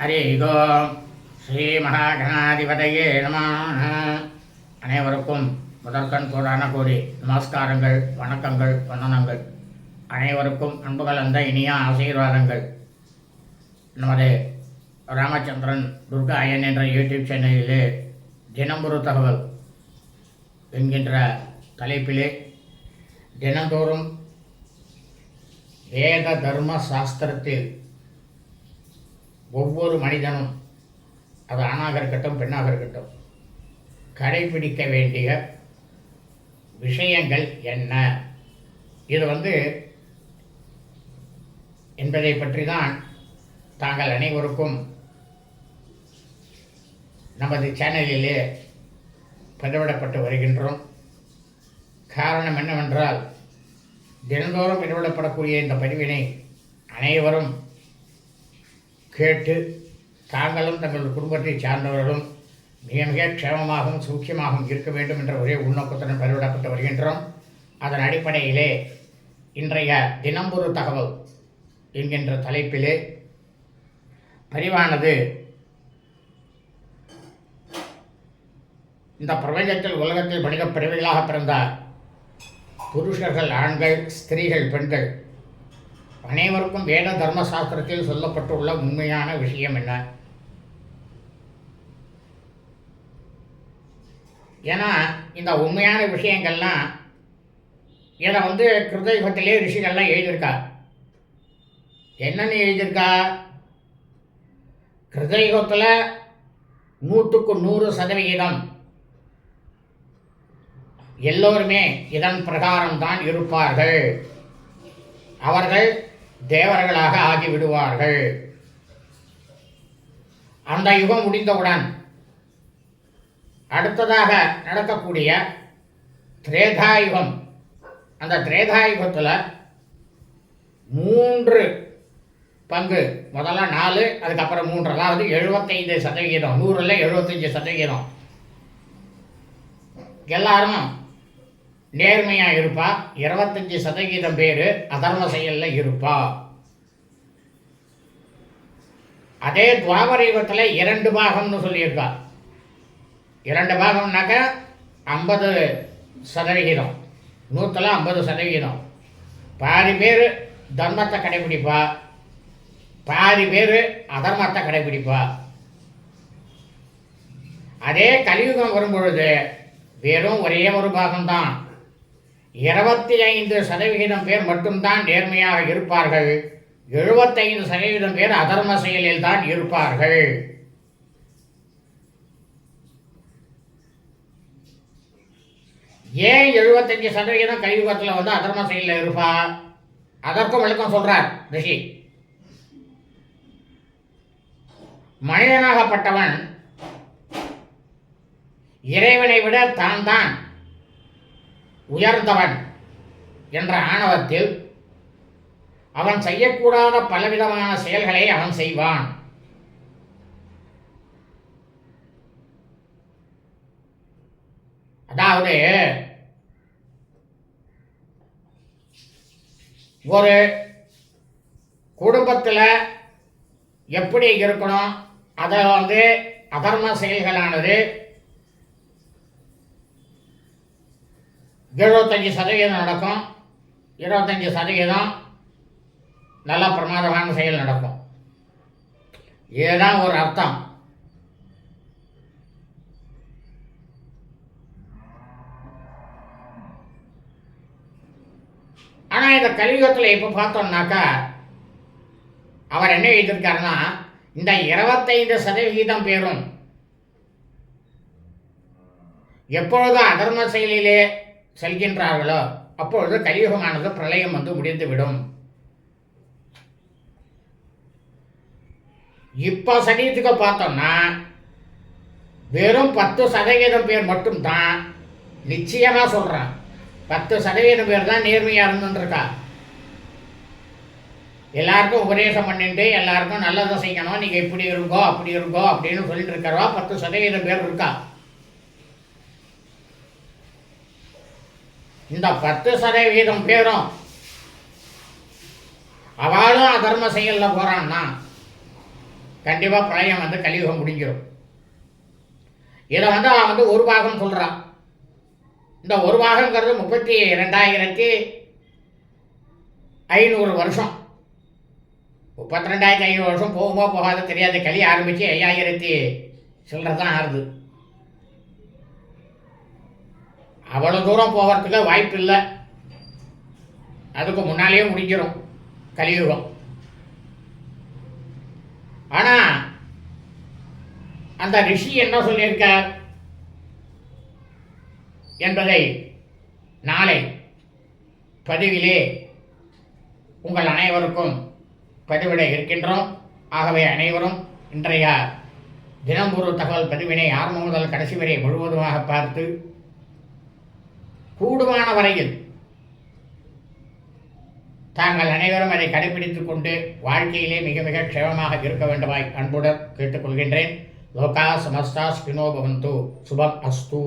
ஹரி ஓம் ஸ்ரீ மகாகணாதிபதையே நம அனைவருக்கும் முதற்கண் கூடான கூடி நமஸ்காரங்கள் வணக்கங்கள் வந்தனங்கள். அனைவருக்கும் அன்பு கலந்த இனிய ஆசீர்வாதங்கள். நமது ராமச்சந்திரன் துர்கா ஐயன் என்ற யூடியூப் சேனலிலே தினம்பொரு தகவல் என்கின்ற தலைப்பிலே தினந்தோறும் வேத தர்ம சாஸ்திரத்தில் ஒவ்வொரு மனிதனும் அது ஆணாக இருக்கட்டும் பெண்ணாக இருக்கட்டும் கடைபிடிக்க வேண்டிய விஷயங்கள் என்ன? இது வந்து என்பதை பற்றி தான் தாங்கள் அனைவருக்கும் நமது சேனலிலே பதிவிடப்பட்டு வருகின்றோம். காரணம் என்னவென்றால் தினந்தோறும் பதிவிடப்படக்கூடிய இந்த பதிவினை அனைவரும் கேட்டு தாங்களும் தங்கள் குடும்பத்தை சார்ந்தவர்களும் மிக மிக க்ஷேமமாகவும் சூக்கியமாகவும் இருக்க வேண்டும் என்ற ஒரே உள்நோக்கத்துடன் பதிவிடப்பட்டு வருகின்றோம். அதன் அடிப்படையிலே இன்றைய தினம்பொரு தகவல் என்கின்ற தலைப்பிலே பதிவானது. இந்த பிரபஞ்சத்தில் உலகத்தில் மனித பிரிவுகளாக பிறந்த புருஷர்கள் ஆண்கள் ஸ்திரீகள் பெண்கள் அனைவருக்கும் வேத தர்ம சாஸ்திரத்தில் சொல்லப்பட்டுள்ள உண்மையான விஷயம் என்ன? ஏன்னா இந்த உண்மையான விஷயங்கள்லாம் இதை வந்து கிருதயுகத்திலே ரிஷிகள்லாம் எழுதியிருக்கா. என்னன்னு எழுதியிருக்கா? கிருதயுகத்தில் நூற்றுக்கு நூறு சதவிகிதம். எல்லோருமே இதன் பிரகாரம்தான் இருப்பார்கள். அவர்கள் தேவர்களாக ஆகிவிடுவார்கள். அந்த யுகம் முடிந்தவுடன் அடுத்ததாக நடக்கக்கூடிய திரேதா யுகம் அந்த திரேதாயுகத்தில் மூன்று பங்கு. முதல்ல நாலு அதுக்கப்புறம் மூன்று. அதாவது எழுபத்தைந்து சதவிகிதம். நூறில் எழுபத்தஞ்சு சதவிகிதம். எல்லாரும் நேர்மையாக இருப்பா இருபத்தஞ்சி சதவீதம் பேர் அதர்ம செயலில் இருப்பா. அதே துவாபர யுகத்தில் இரண்டு பாகம்னு சொல்லியிருக்கா. இரண்டு பாகம்னாக்க ஐம்பது சதவிகிதம். நூற்றில் ஐம்பது சதவிகிதம். பாதி பேர் தர்மத்தை கடைபிடிப்பா. பாதி பேர் அதர்மத்தை கடைபிடிப்பா. அதே கலியுகம் வரும்பொழுது வெறும் ஒரே ஒரு பாகம்தான். இருபத்தி ஐந்து சதவிகிதம் பேர் மட்டும்தான் நேர்மையாக இருப்பார்கள். எழுபத்தைந்து சதவீதம் பேர் அதர்ம செயலில் தான் இருப்பார்கள். ஏன் எழுபத்தஞ்சு சதவிகிதம் கலியுகத்தில் வந்து அதர்ம செயலில் இருப்பா? அதற்கும் விளக்கம் சொல்றார் ரிஷி. மனிதனாகப்பட்டவன் இறைவனை விட தான் தான் உயர்ந்தவன் என்ற ஆணவத்தில் அவன் செய்யக்கூடாத பலவிதமான செயல்களை அவன் செய்வான். அதாவது ஒரு குடும்பத்தில் எப்படி இருக்கணும் அதை வந்து அதர்ம செயல்களானது எழுபத்தஞ்சி சதவீதம் நடக்கும். இருபத்தஞ்சி சதவீதம் நல்ல பிரமாதமான செயல் நடக்கும். இதுதான் ஒரு அர்த்தம். ஆனால் இந்த கலியுகத்தில் இப்போ பார்த்தோம்னாக்கா அவர் என்ன எழுதியிருக்காருன்னா இந்த இருபத்தைந்து சதவிகிதம் பேரும் எப்பொழுதும் அதர்ம செயலிலே செல்கின்றார்களோ அப்பொழுது கலியுகமானது பிரளயம் வந்து முடிந்துவிடும். இப்போ சனியத்துக்கு பார்த்தோம்னா வெறும் பத்து சதவீதம் பேர் மட்டும்தான் நிச்சயமாக சொல்கிறேன் பத்து சதவீதம் பேர் தான் நேர்மையாக இருந்துருக்கா எல்லாருக்கும் உபதேசம் பண்ணிட்டு எல்லாருக்கும் நல்லதை செய்யணும். நீங்கள் இப்படி இருக்கோ அப்படி இருக்கோ அப்படின்னு சொல்லிட்டு இருக்கிறவா பத்து சதவீதம் பேர் இருக்கா? இந்த பத்து சதவீதம் பேரும் அவளும் அதர்ம செயலில் போகிறான்னா கண்டிப்பாக பிரளயம் வந்து கலியுகம் முடிஞ்சிடும் இதை வந்து அவன் வந்து ஒரு பாகம் சொல்கிறான் இந்த ஒரு பாகங்கிறது முப்பத்தி ரெண்டாயிரத்தி ஐநூறு வருஷம். முப்பத்தி ரெண்டாயிரத்தி ஐநூறு வருஷம் போகுமோ போகாத தெரியாது. களி ஆரம்பித்து ஐயாயிரத்தி சில்லறை தான் ஆறுது. அவ்வளோ தூரம் போகிறதுக்கு வாய்ப்பு இல்லை அதுக்கு முன்னாலேயே முடிஞ்சிடும் கலியுகம். ஆனால் அந்த ரிஷி என்ன சொல்லியிருக்கார்? என்பதை நாளை பதிவிலே உங்கள் அனைவருக்கும் பதிவிட இருக்கின்றோம். ஆகவே அனைவரும் இன்றைய தினம் ஒரு தகவல் பதிவினை ஆரம்பம் முதல் கடைசி வரை முழுவதுமாக பார்த்து கூடுமான வரையில் தாங்கள் அனைவரும் அதை கடைபிடித்துக் கொண்டு வாழ்க்கையிலே மிக மிக க்ஷேமமாக இருக்க வேண்டுமாய் அன்புடன் கேட்டுக்கொள்கின்றேன். லோகா சமஸ்தா ஸ்பினோ பவந்து. சுபம் அஸ்து.